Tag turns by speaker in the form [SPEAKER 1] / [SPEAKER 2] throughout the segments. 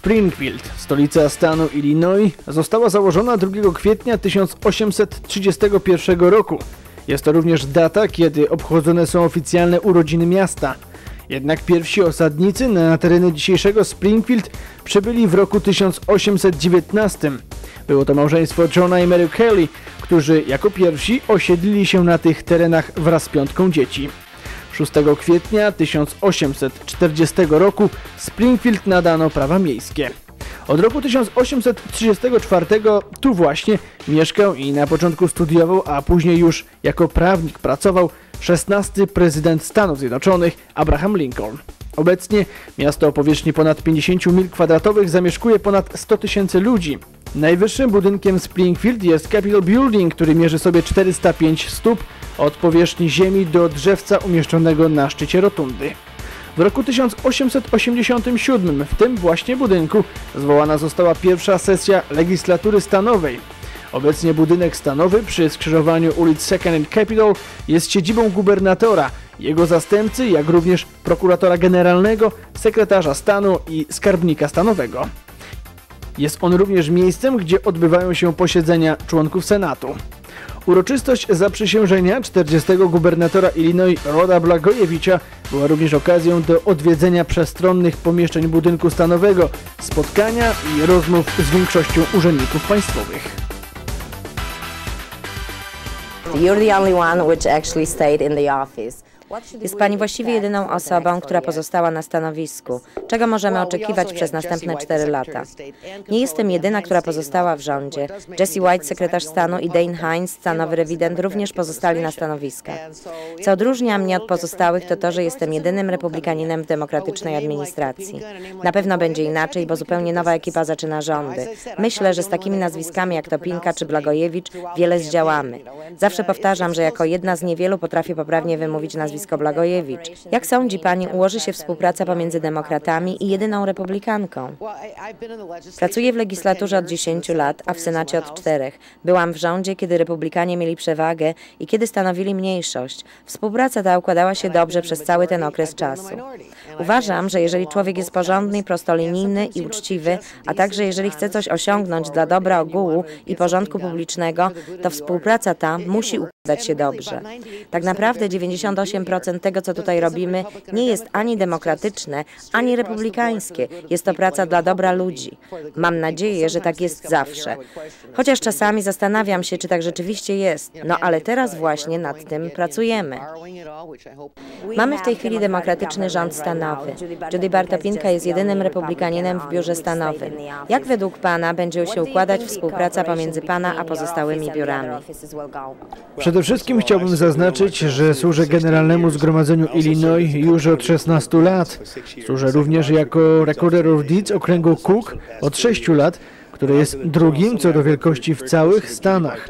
[SPEAKER 1] Springfield, stolica stanu Illinois, została założona 2 kwietnia 1831 roku. Jest to również data, kiedy obchodzone są oficjalne urodziny miasta. Jednak pierwsi osadnicy na tereny dzisiejszego Springfield przybyli w roku 1819. Było to małżeństwo Johna i Mary Kelly, którzy jako pierwsi osiedlili się na tych terenach wraz z piątką dzieci. 6 kwietnia 1840 roku Springfield nadano prawa miejskie. Od roku 1834 tu właśnie mieszkał i na początku studiował, a później już jako prawnik pracował 16 prezydent Stanów Zjednoczonych Abraham Lincoln. Obecnie miasto o powierzchni ponad 50 mil kwadratowych zamieszkuje ponad 100 tysięcy ludzi. Najwyższym budynkiem Springfield jest Capitol Building, który mierzy sobie 405 stóp od powierzchni ziemi do drzewca umieszczonego na szczycie rotundy. W roku 1887 w tym właśnie budynku zwołana została pierwsza sesja legislatury stanowej. Obecnie budynek stanowy przy skrzyżowaniu ulic Second and Capitol jest siedzibą gubernatora, jego zastępcy, jak również prokuratora generalnego, sekretarza stanu i skarbnika stanowego. Jest on również miejscem, gdzie odbywają się posiedzenia członków Senatu. Uroczystość zaprzysiężenia 40. gubernatora Illinois Roda Blagojewicza była również okazją do odwiedzenia przestronnych pomieszczeń budynku stanowego, spotkania i rozmów z większością urzędników państwowych.
[SPEAKER 2] You're the only one which actually stayed in the office.
[SPEAKER 3] Jest pani właściwie jedyną osobą, która pozostała na stanowisku. Czego możemy oczekiwać przez następne cztery lata? Nie jestem jedyna, która pozostała w rządzie. Jesse White, sekretarz stanu i Dane Hines, stanowy rewident, również pozostali na stanowiskach. Co odróżnia mnie od pozostałych, to to, że jestem jedynym republikaninem w demokratycznej administracji. Na pewno będzie inaczej, bo zupełnie nowa ekipa zaczyna rządy. Myślę, że z takimi nazwiskami jak Topinka czy Blagojewicz wiele zdziałamy. Zawsze powtarzam, że jako jedna z niewielu potrafię poprawnie wymówić nazwisko Jak sądzi Pani, ułoży się współpraca pomiędzy demokratami i jedyną republikanką? Pracuję w legislaturze od 10 lat, a w Senacie od 4. Byłam w rządzie, kiedy republikanie mieli przewagę i kiedy stanowili mniejszość. Współpraca ta układała się dobrze przez cały ten okres czasu. Uważam, że jeżeli człowiek jest porządny, prostolinijny i uczciwy, a także jeżeli chce coś osiągnąć dla dobra ogółu i porządku publicznego, to współpraca ta musi układać się dobrze. Tak naprawdę 98% tego, co tutaj robimy, nie jest ani demokratyczne, ani republikańskie. Jest to praca dla dobra ludzi. Mam nadzieję, że tak jest zawsze. Chociaż czasami zastanawiam się, czy tak rzeczywiście jest. No ale teraz właśnie nad tym pracujemy. Mamy w tej chwili demokratyczny rząd stanowy. Judy Bartopinka jest jedynym republikaninem w biurze stanowym. Jak według Pana będzie się układać współpraca pomiędzy Pana a pozostałymi biurami?
[SPEAKER 1] Przede wszystkim chciałbym zaznaczyć, że służę Generalnemu Zgromadzeniu Illinois już od 16 lat. Służę również jako Recorder of Deeds okręgu Cook od 6 lat, które jest drugim co do wielkości w całych Stanach.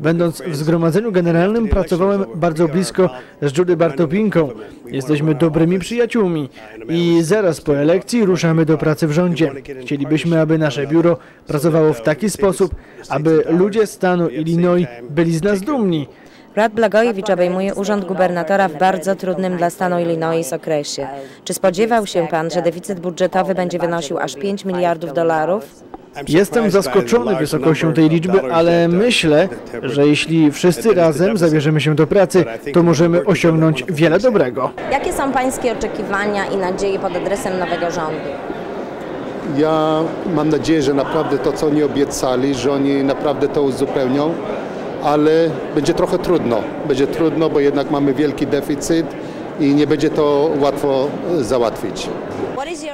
[SPEAKER 1] Będąc w Zgromadzeniu Generalnym pracowałem bardzo blisko z Judy Bartopinką. Jesteśmy dobrymi przyjaciółmi i zaraz po elekcji ruszamy do pracy w rządzie. Chcielibyśmy, aby nasze biuro pracowało w taki sposób, aby ludzie stanu Illinois byli z nas dumni.
[SPEAKER 3] Brat Blagojewicz obejmuje urząd gubernatora w bardzo trudnym dla stanu Illinois okresie. Czy spodziewał się pan, że deficyt budżetowy będzie wynosił aż 5 miliardów dolarów?
[SPEAKER 1] Jestem zaskoczony wysokością tej liczby, ale myślę, że jeśli wszyscy razem zabierzemy się do pracy, to możemy osiągnąć wiele dobrego.
[SPEAKER 2] Jakie są pańskie oczekiwania i nadzieje pod adresem nowego rządu?
[SPEAKER 4] Ja mam nadzieję, że naprawdę to, co oni obiecali, że oni naprawdę to uzupełnią, ale będzie trochę trudno. Będzie trudno, bo jednak mamy wielki deficyt i nie będzie to łatwo załatwić.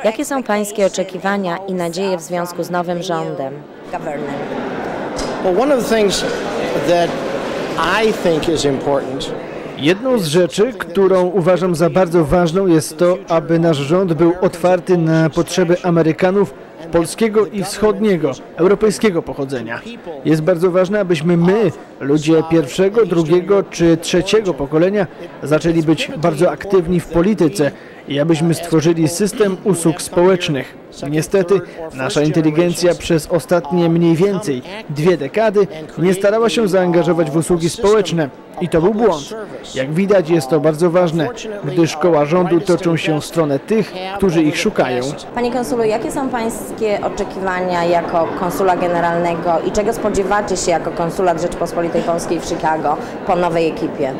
[SPEAKER 3] Jakie są Pańskie oczekiwania i nadzieje w związku z nowym rządem?
[SPEAKER 1] Jedną z rzeczy, którą uważam za bardzo ważną jest to, aby nasz rząd był otwarty na potrzeby Amerykanów polskiego i wschodniego, europejskiego pochodzenia. Jest bardzo ważne, abyśmy my, ludzie pierwszego, drugiego czy trzeciego pokolenia, zaczęli być bardzo aktywni w polityce i abyśmy stworzyli system usług społecznych. Niestety, nasza inteligencja przez ostatnie mniej więcej dwie dekady nie starała się zaangażować w usługi społeczne. I to był błąd. Jak widać jest to bardzo ważne, gdyż koła rządu toczą się w stronę tych, którzy ich szukają.
[SPEAKER 2] Panie konsulu, jakie są Pańskie oczekiwania jako konsula generalnego i czego spodziewacie się jako konsulat Rzeczpospolitej Polskiej w Chicago po nowej ekipie?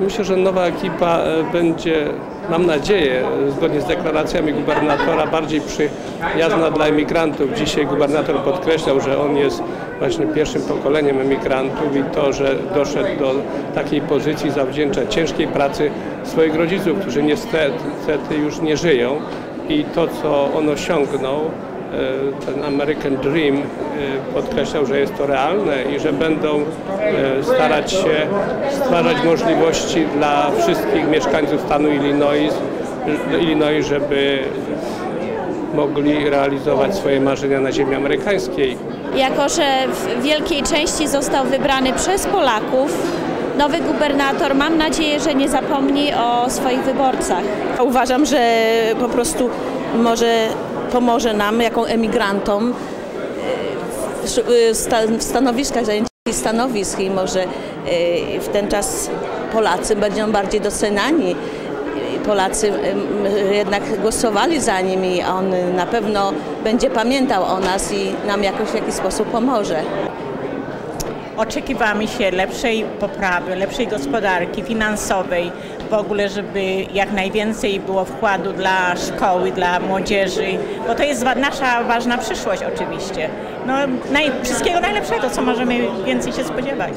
[SPEAKER 5] Myślę, że nowa ekipa e, będzie, mam nadzieję, zgodnie z deklaracjami gubernatora, bardziej przyjazna dla emigrantów. Dzisiaj gubernator podkreślał, że on jest właśnie pierwszym pokoleniem emigrantów i to, że doszedł do takiej pozycji zawdzięcza ciężkiej pracy swoich rodziców, którzy niestety już nie żyją i to, co on osiągnął, ten American Dream e, podkreślał, że jest to realne i że będą e, starać się stwarzać możliwości dla wszystkich mieszkańców stanu Illinois, Illinois żeby mogli realizować swoje marzenia na ziemi amerykańskiej.
[SPEAKER 6] Jako, że w wielkiej części został wybrany przez Polaków, nowy gubernator mam nadzieję, że nie zapomni o swoich wyborcach.
[SPEAKER 7] Uważam, że po prostu może pomoże nam, jako emigrantom, w sz- w sta- w stanowiskach, zajęciu stanowisk i może e, w ten czas Polacy będą bardziej doceniani. Polacy jednak głosowali za nim i on na pewno będzie pamiętał o nas i nam jakoś w jakiś sposób pomoże.
[SPEAKER 8] Oczekiwamy się lepszej poprawy, lepszej gospodarki finansowej, w ogóle, żeby jak najwięcej było wkładu dla szkoły, dla młodzieży, bo to jest nasza ważna przyszłość oczywiście. No, naj, wszystkiego najlepszego, co możemy więcej się spodziewać.